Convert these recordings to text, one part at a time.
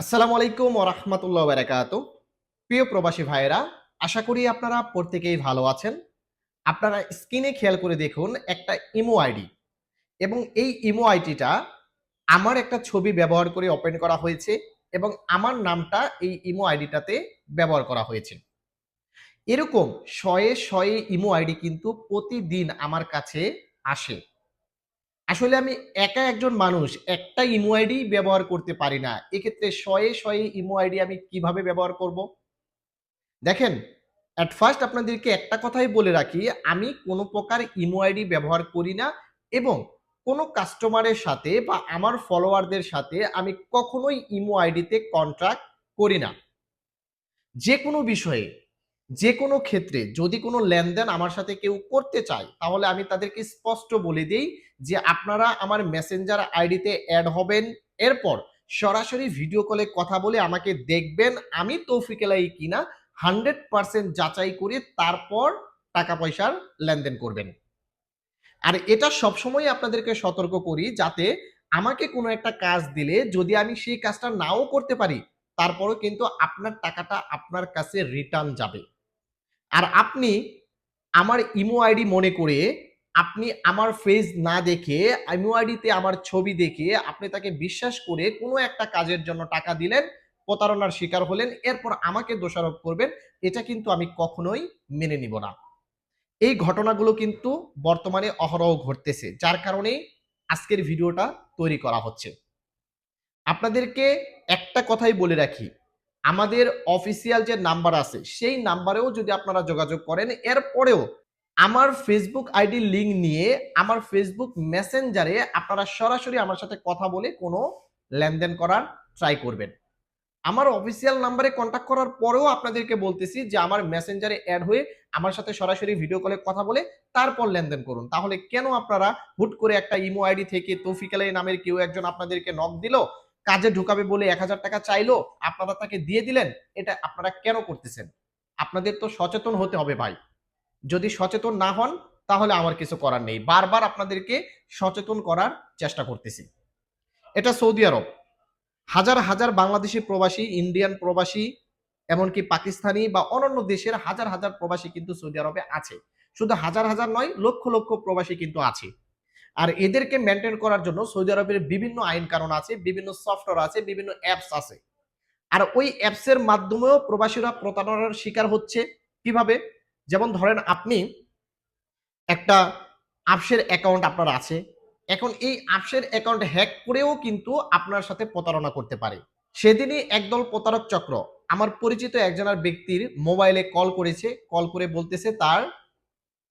আসসালামু আলাইকুম ওরহমতুল্লাহ বারাকাত প্রিয় প্রবাসী ভাইয়েরা, আশা করি আপনারা প্রত্যেকেই ভালো আছেন। আপনারা স্ক্রিনে খেয়াল করে দেখুন একটা ইমো আইডি। এবং এই ইমো আইডিটা আমার একটা ছবি ব্যবহার করে ওপেন করা হয়েছে এবং আমার নামটা এই ইমো আইডিটাতে ব্যবহার করা হয়েছে। এরকম শয়ে শয়ে ইমো আইডি কিন্তু প্রতিদিন আমার কাছে আসে। আসলে আমি একা একজন মানুষ, একটা ইমো আইডি ব্যবহার করতে পারি না। এক্ষেত্রে শয়ে শয়ে ইমো আইডি আমি কীভাবে ব্যবহার করব? দেখেন অ্যাট ফার্স্ট আপনাদেরকে একটা কথাই বলে রাখি, আমি কোনো প্রকার ইমো আইডি ব্যবহার করি না এবং কোনো কাস্টমারের সাথে বা আমার ফলোয়ারদের সাথে আমি কখনোই ইমো আইডিতে কন্ট্রাক্ট করি না। যে কোনো বিষয়ে যে কোনো ক্ষেত্রে যদি কোনো লেনদেন আমার সাথে কেউ করতে চায়, তাহলে আমি তাদেরকে স্পষ্ট বলে দিই যে আপনারা আমার মেসেঞ্জার আইডিতে অ্যাড হবেন। এরপর সরাসরি ভিডিও কলে কথা বলে আমাকে দেখবেন আমি তৌফিক এলাই কিনা হান্ড্রেড পার্সেন্ট যাচাই করে তারপর টাকা পয়সার লেনদেন করবেন। আর এটা সবসময় আপনাদেরকে সতর্ক করি যাতে আমাকে কোনো একটা কাজ দিলে যদি আমি সেই কাজটা নাও করতে পারি, তারপরও কিন্তু আপনার টাকাটা আপনার কাছে রিটার্ন যাবে। আর আপনি আমার ইমো আইডি মনে করে আপনি আমার ফেস না দেখে, ইমো আইডিতে আমার ছবি দেখে আপনি তাকে বিশ্বাস করে কোনো একটা কাজের জন্য টাকা দিলেন, প্রতারণার শিকার হলেন, এরপর আমাকে দোষারোপ করবেন, এটা কিন্তু আমি কখনোই মেনে নিব না। এই ঘটনাগুলো কিন্তু বর্তমানে অহরহ ঘটতেছে, যার কারণে আজকের ভিডিওটা তৈরি করা হচ্ছে। আপনাদেরকে একটা কথাই বলে রাখি আমাদের অফিসিয়াল যে নাম্বার আছে, সেই নাম্বারেও যদি আপনারা যোগাযোগ করেন, এরপরেও আমার ফেসবুক আইডি লিঙ্ক নিয়ে আমার ফেসবুক মেসেঞ্জারে আপনারা সরাসরি আমার সাথে কথা বলে কোনো লেনদেন করার ট্রাই করবেন। আমার অফিসিয়াল নাম্বারে কন্ট্যাক্ট করার পরেও আপনাদেরকে বলতেছি যে আমার মেসেঞ্জারে অ্যাড হয়ে আমার সাথে সরাসরি ভিডিও কলে কথা বলে তারপর লেনদেন করুন। তাহলে কেন আপনারা হুট করে একটা ইমো আইডি থেকে তৌফিক আলাই নামের কেউ একজন আপনাদেরকে নক দিল? কাজে ঢুকাবে বলে এক হাজার টাকা চাইলো, আপনারা তাকে দিয়ে দিলেন, এটা আপনারা কেন করতেছেন? আপনাদের তো সচেতন হতে হবে ভাই। যদি সচেতন না হন, তাহলে আমার কিছু করার নেই। বারবার আপনাদেরকে সচেতন করার চেষ্টা করতেছি। এটা সৌদি আরব। হাজার হাজার বাংলাদেশি প্রবাসী, ইন্ডিয়ান প্রবাসী, এমনকি পাকিস্তানি বা অন্যান্য দেশের হাজার হাজার প্রবাসী কিন্তু সৌদি আরবে আছে। শুধু হাজার হাজার নয়, লক্ষ লক্ষ প্রবাসী কিন্তু আছে। আর এদেরকে মেনটেন করার জন্য সৌদি আরবের বিভিন্ন আইন কানুন আছে, বিভিন্ন সফটওয়্যার আছে, বিভিন্ন অ্যাপস আছে। আর ওই অ্যাপসের মাধ্যমেও প্রবাসীরা প্রতারণার শিকার হচ্ছে কীভাবে? যেমন ধরেন আপনি একটা আপসের অ্যাকাউন্ট আপনার আছে, এখন এই আপসের অ্যাকাউন্ট হ্যাক করেও কিন্তু আপনার সাথে প্রতারণা করতে পারে। সেদিনই একদল প্রতারক চক্র, আমার পরিচিত একজনের ব্যক্তির মোবাইলে কল করেছে কল করে বলতেছে তার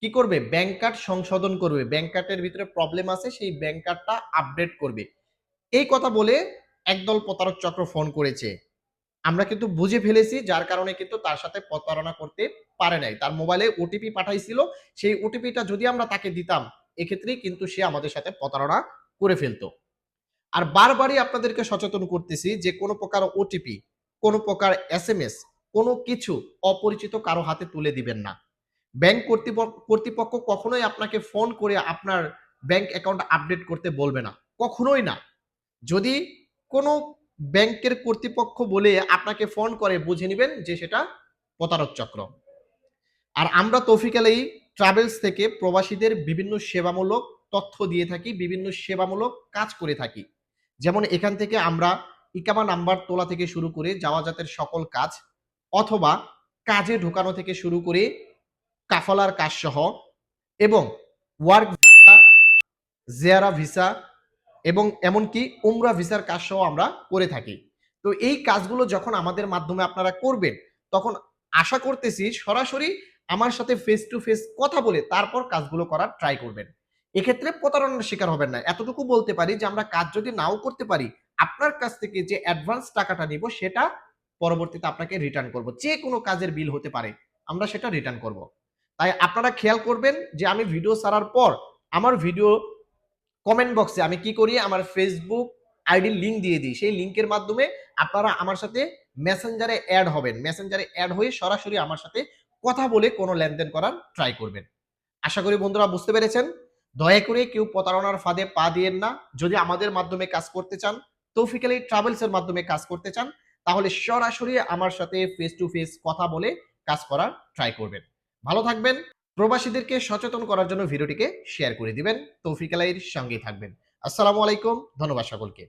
কি করবে? ব্যাংক কার্ড সংশোধন করবে। ব্যাংক কার্ডের ভিতরে প্রবলেম আছে, সেই ব্যাংক কার্ডটা আপডেট করবে। এই কথা বলে একদল প্রতারক চক্র ফোন করেছে। আমরা কিন্তু বুঝে ফেলেছি, যার কারণে কিন্তু তার সাথে প্রতারণা করতে পারে নাই। তার মোবাইলে ওটিপি পাঠাইছিল, সেই ওটিপিটা যদি আমরা তাকে দিতাম, এক্ষেত্রেই কিন্তু সে আমাদের সাথে প্রতারণা করে ফেলতো। আর বারবারই আপনাদেরকে সচেতন করতেছি যে, কোনো প্রকার ওটিপি কোনো প্রকার এস এম এস কোনো কিছু অপরিচিত কারও হাতে তুলে দিবেন না। ব্যাংক কর্তৃপক্ষ কর্তৃপক্ষ কখনোই আপনাকে ফোন করে আপনার ব্যাংক অ্যাকাউন্ট আপডেট করতে বলবে না। কখনোই না। যদি কোনো ব্যাংকের কর্তৃপক্ষ বলে আপনাকে ফোন করে, বুঝে নেবেন যে সেটা প্রতারক চক্র। আর আমরা তৌফিক আলাই ট্রাভেলস থেকে প্রবাসীদের বিভিন্ন সেবামূলক তথ্য দিয়ে থাকি, বিভিন্ন সেবামূলক কাজ করে থাকি। যেমন এখান থেকে আমরা ইকামা নাম্বার তোলা থেকে শুরু করে যাওয়া জাতের সকল কাজ, অথবা কাজে ঢোকানো থেকে শুরু করে কাফালার কাজ সহ এবং ওয়ার্ক ভিসা জিয়ারা ভিসা এবং এমনকি উমরা ভিসার কাজ সহ আমরা করে থাকি। তো এই কাজগুলো যখন আমাদের মাধ্যমে আপনারা করবেন, তখন আশা করতেছি সরাসরি আমার সাথে ফেস টু ফেস কথা বলে তারপর কাজগুলো করার ট্রাই করবেন। এক্ষেত্রে প্রতারণার শিকার হবেন না। এতটুকু বলতে পারি যে, আমরা কাজ যদি নাও করতে পারি, আপনার কাছ থেকে যে অ্যাডভান্স টাকাটা নিব, সেটা পরবর্তীতে আপনাকে রিটার্ন করব। যে কোনো কাজের বিল হতে পারে, আমরা সেটা রিটার্ন করব। তাই আপনারা খেয়াল করবেন যে আমি ভিডিও ছাড়ার পর আমার ভিডিও কমেন্ট বক্সে আমি কি করি? আমার ফেসবুক আইডির লিঙ্ক দিয়ে দিই। সেই লিঙ্কের মাধ্যমে আপনারা আমার সাথে মেসেঞ্জারে অ্যাড হবেন। মেসেঞ্জারে অ্যাড হয়ে সরাসরি আমার সাথে কথা বলে কোনো লেনদেন করার ট্রাই করবেন। আশা করি বন্ধুরা বুঝতে পেরেছেন। দয়া করে কেউ প্রতারণার ফাঁদে পা দিয়েন না। যদি আমাদের মাধ্যমে কাজ করতে চান, তৌফিক আলী ট্রাভেলসের মাধ্যমে কাজ করতে চান, তাহলে সরাসরি আমার সাথে ফেস টু ফেস কথা বলে কাজ করার ট্রাই করবেন। ভালো থাকবেন। প্রবাসীদেরকে সচেতন করার জন্য ভিডিওটিকে শেয়ার করে দিবেন। তৌফিক আলাইয়ের সঙ্গেই থাকবেন। আসসালামু আলাইকুম। ধন্যবাদ সকলকে।